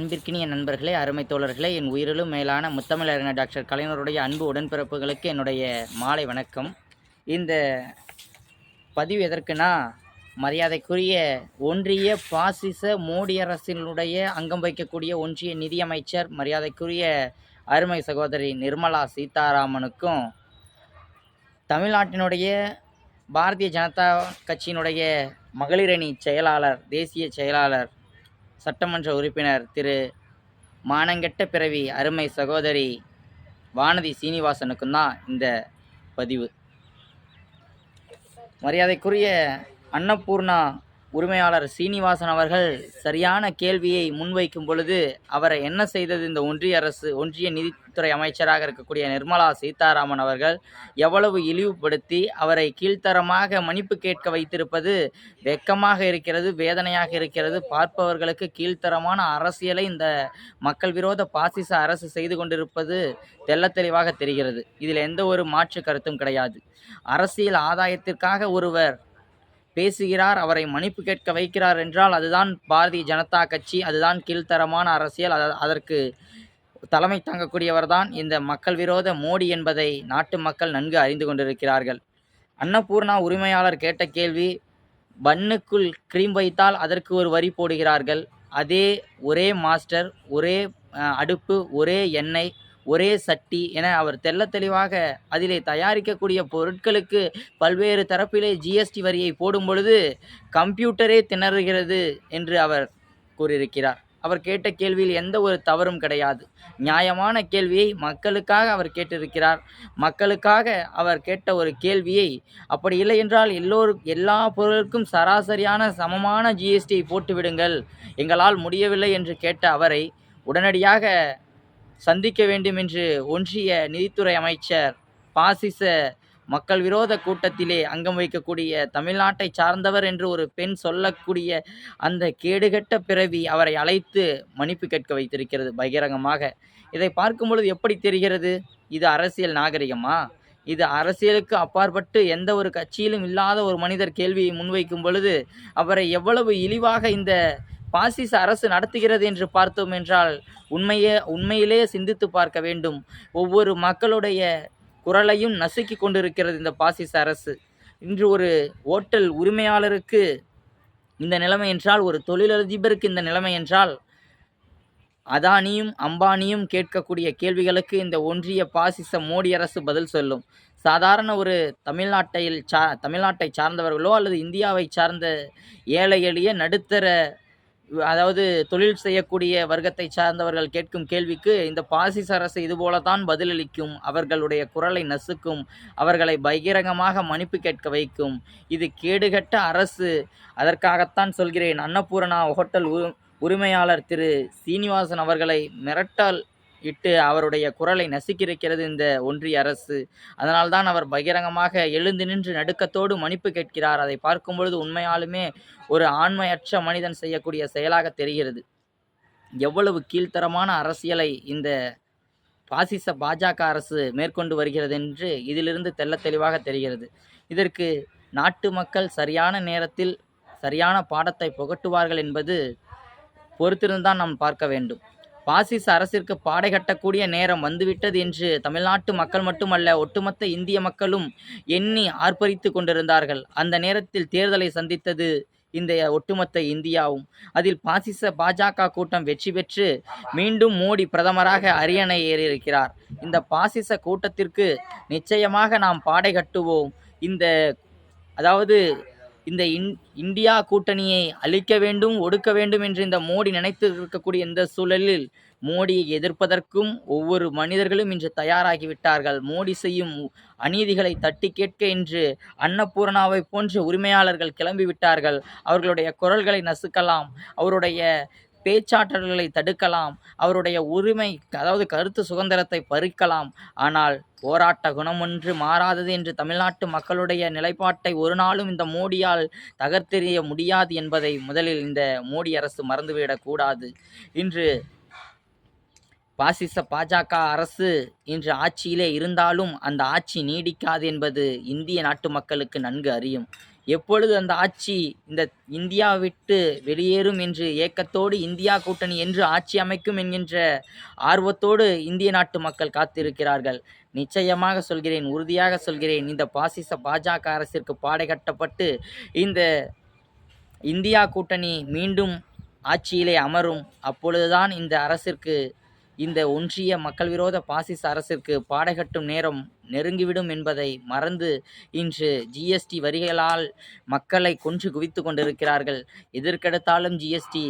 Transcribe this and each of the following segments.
அன்பிற்கினிய நண்பர்களே அருமை தோழர்களே என் உயிரிலும் மேலான முத்தமிழறிஞர் டாக்டர் கலைஞருடைய அன்பு உடன்பிறப்புகளுக்கு என்னுடைய மாலை வணக்கம். இந்த பதிவு எதற்குனா மரியாதைக்குரிய ஒன்றிய பாசிச மோடி அரசினுடைய அங்கம் வைக்கக்கூடிய ஒன்றிய நிதியமைச்சர் மரியாதைக்குரிய அருமை சகோதரி நிர்மலா சீதாராமனுக்கும் தமிழ்நாட்டினுடைய பாரதிய ஜனதா கட்சியினுடைய மகளிரணி செயலாளர் தேசிய செயலாளர் சட்டமன்ற உறுப்பினர் திரு. மானங்கெட்ட பிறவி அருமை சகோதரி வானதி சீனிவாசனுக்கும் தான் இந்த பதிவு. மரியாதைக்குரிய அன்னபூர்ணா உரிமையாளர் சீனிவாசன் அவர்கள் சரியான கேள்வியை முன்வைக்கும் பொழுது அவரை என்ன செய்தது இந்த ஒன்றிய அரசு ஒன்றிய நிதி நிதித்துறை அமைச்சராக இருக்கக்கூடிய நிர்மலா சீதாராமன் அவர்கள் எவ்வளவு இழிவுபடுத்தி அவரை கீழ்த்தரமாக மன்னிப்பு கேட்க வைத்திருப்பது வெக்கமாக இருக்கிறது வேதனையாக இருக்கிறது. பார்ப்பவர்களுக்கு கீழ்த்தரமான அரசியலை இந்த மக்கள் விரோத பாசிச அரசு செய்து கொண்டிருப்பது தெள்ளத் தெளிவாக தெரிகிறது. இதில் எந்த ஒரு மாற்று கருத்தும் கிடையாது. அரசியல் ஆதாயத்திற்காக ஒருவர் பேசுகிறார் அவரை மன்னிப்பு கேட்க வைக்கிறார் என்றால் அதுதான் பாரதிய ஜனதா கட்சி அதுதான் கீழ்த்தரமான அரசியல். அதற்கு தலைமை தாங்கக்கூடியவர்தான் இந்த மக்கள் விரோத மோடி என்பதை நாட்டு மக்கள் நன்கு அறிந்து கொண்டிருக்கிறார்கள். அன்னபூர்ணா உரிமையாளர் கேட்ட கேள்வி பன்னுக்குள் க்ரீம் வைத்தால் அதற்கு ஒரு வரி போடுகிறார்கள். அதே ஒரே மாஸ்டர் ஒரே அடுப்பு ஒரே எண்ணெய் ஒரே சட்டி என அவர் தெள்ளத் தெளிவாக அதிலே தயாரிக்கக்கூடிய பொருட்களுக்கு பல்வேறு தரப்பிலே ஜிஎஸ்டி வரியை போடும் பொழுது கம்ப்யூட்டரே திணறுகிறது என்று அவர் கூறியிருக்கிறார். அவர் கேட்ட கேள்வியில் எந்த ஒரு தவறும் கிடையாது. நியாயமான கேள்வியை மக்களுக்காக அவர் கேட்டிருக்கிறார். மக்களுக்காக அவர் கேட்ட ஒரு கேள்வியை அப்படி இல்லை என்றால் எல்லோரும் எல்லா பொருளுக்கும் சராசரியான சமமான ஜிஎஸ்டியை போட்டுவிடுங்கள் எங்களால் முடியவில்லை என்று கேட்ட அவரை உடனடியாக சந்திக்க வேண்டும் என்று ஒன்றிய நிதித்துறை அமைச்சர் பாசிச மக்கள் விரோத கூட்டத்திலே அங்கம் வைக்கக்கூடிய தமிழ்நாட்டை சார்ந்தவர் என்று ஒரு பெண் சொல்லக்கூடிய அந்த கேடுகெட்ட பிறவி அவரை அழைத்து மன்னிப்பு கேட்க வைத்திருக்கிறது பகிரங்கமாக. இதை பார்க்கும் பொழுது எப்படி தெரிகிறது? இது அரசியல் நாகரிகமா? இது அரசியலுக்கு அப்பாற்பட்டு எந்த ஒரு கட்சியிலும் இல்லாத ஒரு மனிதர் கேள்வியை முன்வைக்கும் பொழுது அவரை எவ்வளவு இழிவாக இந்த பாசிச அரசு நடத்துகிறது என்று பார்த்தோம் என்றால் உண்மையே உண்மையிலேயே சிந்தித்து பார்க்க வேண்டும். ஒவ்வொரு மக்களுடைய குரலையும் நசுக்கி கொண்டிருக்கிறது இந்த பாசிச அரசு. இன்று ஒரு ஓட்டல் உரிமையாளருக்கு இந்த நிலைமை என்றால் ஒரு தொழிலதிபருக்கு இந்த நிலைமை என்றால் அதானியும் அம்பானியும் கேட்கக்கூடிய கேள்விகளுக்கு இந்த ஒன்றிய பாசிச மோடி அரசு பதில் சொல்லும். சாதாரண ஒரு தமிழ்நாட்டையில் சா தமிழ்நாட்டை சார்ந்தவர்களோ அல்லது இந்தியாவை சார்ந்த ஏழை எளிய நடுத்தர அதாவது தொழில் செய்யக்கூடிய வர்க்கத்தை சார்ந்தவர்கள் கேட்கும் கேள்விக்கு இந்த பாசிச அரசு இதுபோலத்தான் பதிலளிக்கும். அவர்களுடைய குரலை நசுக்கும். அவர்களை பகிரங்கமாக மன்னிப்பு கேட்க வைக்கும். இது கேடுகட்ட அரசு. அதற்காகத்தான் சொல்கிறேன். அன்னபூரணா ஹோட்டல் உரிமையாளர் திரு. சீனிவாசன் அவர்களை மிரட்டல் இட்டு அவருடைய குரலை நசுக்கியிருக்கிறது இந்த ஒன்றிய அரசு. அதனால்தான் அவர் பகிரங்கமாக எழுந்து நின்று நடுக்கத்தோடு மன்னிப்பு கேட்கிறார். அதை பார்க்கும் பொழுது உண்மையாலுமே ஒரு ஆண்மையற்ற மனிதன் செய்யக்கூடிய செயலாக தெரிகிறது. எவ்வளவு கீழ்த்தரமான அரசியலை இந்த பாசிச பாஜக அரசு மேற்கொண்டு வருகிறது என்று இதிலிருந்து தெல்ல தெளிவாக தெரிகிறது. இதற்கு நாட்டு மக்கள் சரியான நேரத்தில் சரியான பாடத்தை புகட்டுவார்கள் என்பது பொறுத்திருந்தான் நாம் பார்க்க வேண்டும். பாசிச அரசிற்கு பாடை கட்டக்கூடிய நேரம் வந்துவிட்டது என்று தமிழ்நாட்டு மக்கள் மட்டுமல்ல ஒட்டுமொத்த இந்திய மக்களும் எண்ணி ஆர்ப்பரித்து கொண்டிருந்தார்கள். அந்த நேரத்தில் தேர்தலை சந்தித்தது இந்த ஒட்டுமொத்த இந்தியாவும். அதில் பாசிச பாஜக கூட்டம் வெற்றி பெற்று மீண்டும் மோடி பிரதமராக அரியணை ஏறியிருக்கிறார். இந்த பாசிச கூட்டத்திற்கு நிச்சயமாக நாம் பாடை கட்டுவோம். இந்த அதாவது இந்த இன் இந்தியா கூட்டணியை அழிக்க வேண்டும் ஒடுக்க வேண்டும் என்று இந்த மோடி நினைத்து இருக்கக்கூடிய இந்த சூழலில் மோடியை எதிர்ப்பதற்கும் ஒவ்வொரு மனிதர்களும் இன்று தயாராகிவிட்டார்கள் மோடி செய்யும் அநீதிகளை தட்டி கேட்க இன்று அன்னபூர்ணாவை போன்ற உரிமையாளர்கள் கிளம்பிவிட்டார்கள். அவர்களுடைய குரல்களை நசுக்கலாம். அவருடைய பேச்சாற்றல்களை தடுக்கலாம். அவருடைய உரிமை அதாவது கருத்து சுதந்திரத்தை பறிக்கலாம். ஆனால் போராட்ட குணமொன்று மாறாதது என்று தமிழ்நாட்டு மக்களுடைய நிலைப்பாட்டை ஒரு நாளும் இந்த மோடியால் தகர்த்தெறிய முடியாது என்பதை முதலில் இந்த மோடி அரசு மறந்துவிடக்கூடாது இன்று பாசிச பாஜக அரசு இன்று ஆட்சியிலே இருந்தாலும் அந்த ஆட்சி நீடிக்காது என்பது இந்திய நாட்டு மக்களுக்கு நன்கு அறியும். எப்பொழுது அந்த ஆட்சி இந்த இந்தியா விட்டு வெளியேறும் என்று ஏக்கத்தோடு இந்தியா கூட்டணி என்று ஆட்சி அமைக்கும் என்கின்ற ஆர்வத்தோடு இந்திய நாட்டு மக்கள் காத்திருக்கிறார்கள். நிச்சயமாக சொல்கிறேன் உறுதியாக சொல்கிறேன். இந்த பாசிச பாஜக அரசிற்கு பாடை கட்டப்பட்டு இந்த இந்தியா கூட்டணி மீண்டும் ஆட்சியிலே அமரும். அப்பொழுதுதான் இந்த அரசிற்கு இந்த ஒன்றிய மக்கள் விரோத பாசிச அரசிற்கு பாடைகட்டும் நேரம் நெருங்கிவிடும் என்பதை மறந்து இன்று ஜிஎஸ்டி வரிகளால் மக்களை கொன்று குவித்து கொண்டிருக்கிறார்கள். எதற்கெடுத்தாலும் ஜிஎஸ்டி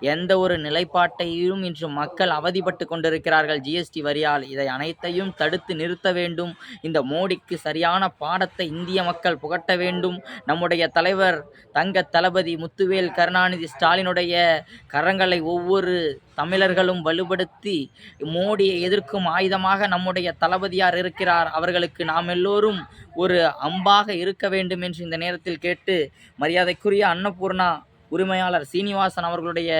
எந்த ஒரு நிலைப்பாட்டையும் இன்று மக்கள் அவதிப்பட்டு கொண்டிருக்கிறார்கள். ஜிஎஸ்டி வரியால் இதை அனைத்தையும் தடுத்து நிறுத்த வேண்டும். இந்த மோடிக்கு சரியான பாடத்தை இந்திய மக்கள் புகட்ட வேண்டும். நம்முடைய தலைவர் தங்க தளபதி முத்துவேல் கருணாநிதி ஸ்டாலினுடைய கரங்களை ஒவ்வொரு தமிழர்களும் வலுப்படுத்தி மோடியை எதிர்க்கும் ஆயுதமாக நம்முடைய தளபதியார் இருக்கிறார். அவர்களுக்கு நாம் எல்லோரும் ஒரு அம்பாக இருக்க வேண்டும் என்று இந்த நேரத்தில் கேட்டு மரியாதைக்குரிய அன்னபூர்ணா உரிமையாளர் சீனிவாசன் அவர்களுடைய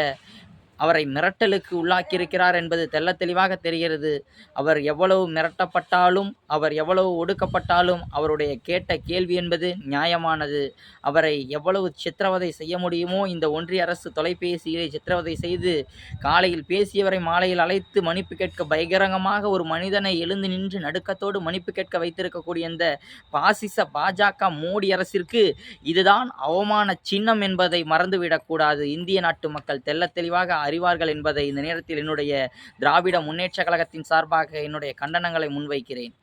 அவரை மிரட்டலுக்கு உள்ளாக்கியிருக்கிறார் என்பது தெல்ல தெளிவாக தெரிகிறது. அவர் எவ்வளவு மிரட்டப்பட்டாலும் அவர் எவ்வளவு ஒடுக்கப்பட்டாலும் அவருடைய கேட்ட கேள்வி என்பது நியாயமானது. அவரை எவ்வளவு சித்திரவதை செய்ய முடியுமோ இந்த ஒன்றிய அரசு தொலைபேசியிலே சித்திரவதை செய்து காலையில் பேசியவரை மாலையில் அழைத்து மன்னிப்பு கேட்க பயங்கரமாக ஒரு மனிதனை எழுந்து நின்று நடுக்கத்தோடு மன்னிப்பு கேட்க வைத்திருக்கக்கூடிய இந்த பாசிச பாஜக மோடி அரசிற்கு இதுதான் அவமான சின்னம் என்பதை மறந்துவிடக்கூடாது. இந்திய நாட்டு மக்கள் தெல்ல தெளிவாக அறிவார்கள் என்பதை இந்த நேரத்தில் என்னுடைய திராவிட முன்னேற்ற கழகத்தின் சார்பாக என்னுடைய கண்டனங்களை முன்வைக்கிறேன்.